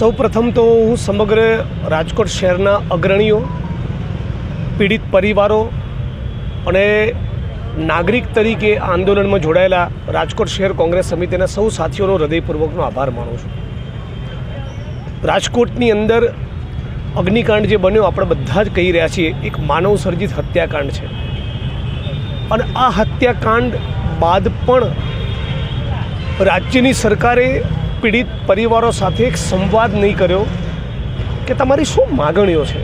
સૌપ્રથમ તો હું સમગ્ર રાજકોટ શહેરના અગ્રણીઓ, પીડિત પરિવારો અને નાગરિક તરીકે આંદોલનમાં જોડાયેલા રાજકોટ શહેર કોંગ્રેસ સમિતિના સૌ સાથીઓનો હૃદયપૂર્વકનો આભાર માનું છું. રાજકોટની અંદર અગ્નિકાંડ જે બન્યો, આપણે બધા જ કહી રહ્યા છીએ, એક માનવ સર્જિત હત્યાકાંડ છે. અને આ હત્યાકાંડ બાદ પણ રાજ્યની સરકારે પીડિત પરિવારો સાથે એક સંવાદ નહીં કર્યો કે તમારી શું માગણીઓ છે?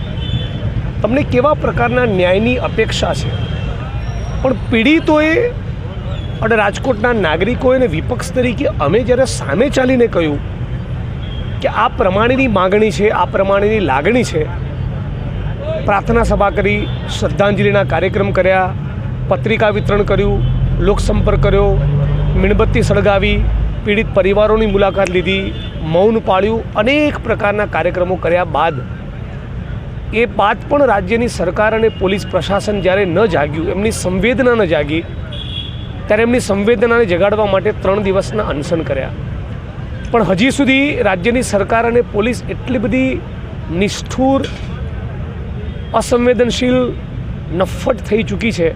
તમને કેવા પ્રકારના ન્યાયની અપેક્ષા છે? પણ પીડિતોએ અને રાજકોટના નાગરિકોએ અને વિપક્ષ તરીકે અમે જ્યારે સામે ચાલીને કહ્યું કે આ પ્રમાણેની માગણી છે, આ પ્રમાણેની લાગણી છે, પ્રાર્થના સભા કરી, શ્રદ્ધાંજલિના કાર્યક્રમ કર્યા, પત્રિકા વિતરણ કર્યું, લોકસંપર્ક કર્યો, મીણબત્તી સળગાવી પીડિત પરિવારોની મુલાકાત લીધી, મૌન પાળ્યું, અનેક પ્રકારના કાર્યક્રમો કર્યા બાદ. એ બાદ પણ રાજ્યની સરકાર અને પોલીસ પ્રશાસન જ્યારે ન જાગ્યું, એમની સંવેદના ન જાગી, ત્યારે એમની સંવેદનાને જગાડવા માટે ત્રણ દિવસના અનશન કર્યા. પણ હજી સુધી રાજ્યની સરકાર અને પોલીસ એટલી બધી નિષ્ઠુર, અસંવેદનશીલ, નફ્ફટ થઈ ચૂકી છે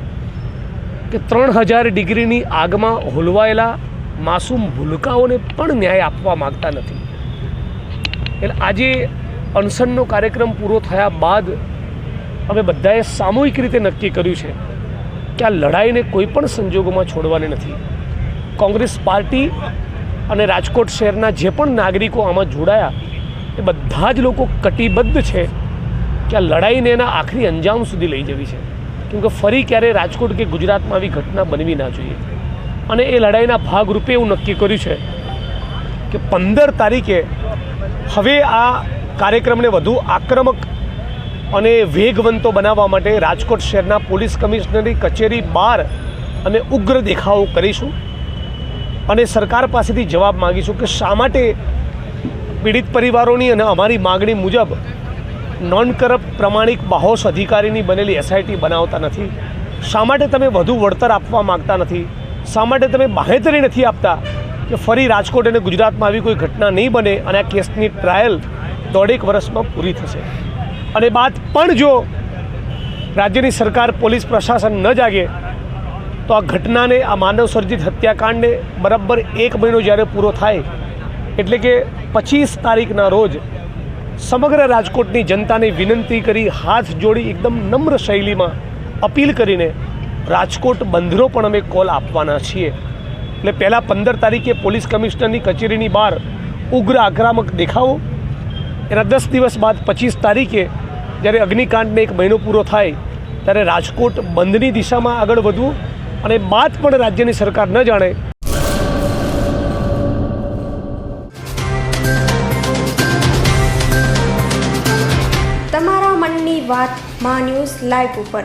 કે ત્રણ હજાર ડિગ્રીની આગમાં હોલવાયેલા માસૂમ ભૂલકાઓને પણ ન્યાય આપવા માગતા નથી. એટલે આજે અનશનનો કાર્યક્રમ પૂરો થયા બાદ અમે બધાએ સામૂહિક રીતે નક્કી કર્યું છે કે આ લડાઈને કોઈ પણ સંજોગોમાં છોડવાની નથી. કોંગ્રેસ પાર્ટી અને રાજકોટ શહેરના જે પણ નાગરિકો આમાં જોડાયા, એ બધા જ લોકો કટિબદ્ધ છે કે આ લડાઈને એના આખરી અંજામ સુધી લઈ જવી છે. કેમકે ફરી ક્યારેય રાજકોટ કે ગુજરાતમાં આવી ઘટના બનવી ના જોઈએ. અને એ લડાઈના ભાગરૂપે એવું નક્કી કર્યું છે કે પંદર તારીખે હવે આ કાર્યક્રમને વધુ આક્રમક અને વેગવંતો બનાવવા માટે રાજકોટ શહેરના પોલીસ કમિશનરની કચેરી બહાર અમે ઉગ્ર દેખાવો કરીશું અને સરકાર પાસેથી જવાબ માગીશું કે શા માટે પીડિત પરિવારોની અને અમારી માગણી મુજબ નોન કરપ્ટ પ્રમાણિક બાહોશ અધિકારીની બનેલી એસઆઈટી બનાવતા નથી? શા માટે તમે વધુ વળતર આપવા માગતા નથી? શા માટે તમે બાહેધરી નથી આપતા કે ફરી રાજકોટ અને ગુજરાતમાં આવી કોઈ ઘટના નહીં બને અને આ કેસની ટ્રાયલ દોઢેક વર્ષમાં પૂરી થશે? અને બાદ પણ જો રાજ્યની સરકાર પોલીસ પ્રશાસન ન જાગે, તો આ ઘટનાને, આ માનવ સર્જિત હત્યાકાંડને બરાબર એક મહિનો જ્યારે પૂરો થાય, એટલે કે પચીસ તારીખના રોજ સમગ્ર રાજકોટની જનતાને વિનંતી કરી, હાથ જોડી એકદમ નમ્ર શૈલીમાં અપીલ કરીને રાજકોટ બંધનો પણ અમે કોલ આપવાના છીએ. એટલે પહેલાં પંદર તારીખે પોલીસ કમિશનરની કચેરીની બહાર ઉગ્ર આક્રમક દેખાવો. એના દસ દિવસ બાદ પચીસ તારીખે જ્યારે અગ્નિકાંડને એક મહિનો પૂરો થાય, ત્યારે રાજકોટ બંધની દિશામાં આગળ વધવું અને બાદ પણ રાજ્યની સરકાર ન જાણે. તમારા મનની વાત મા ન્યૂઝ લાઈવ ઉપર.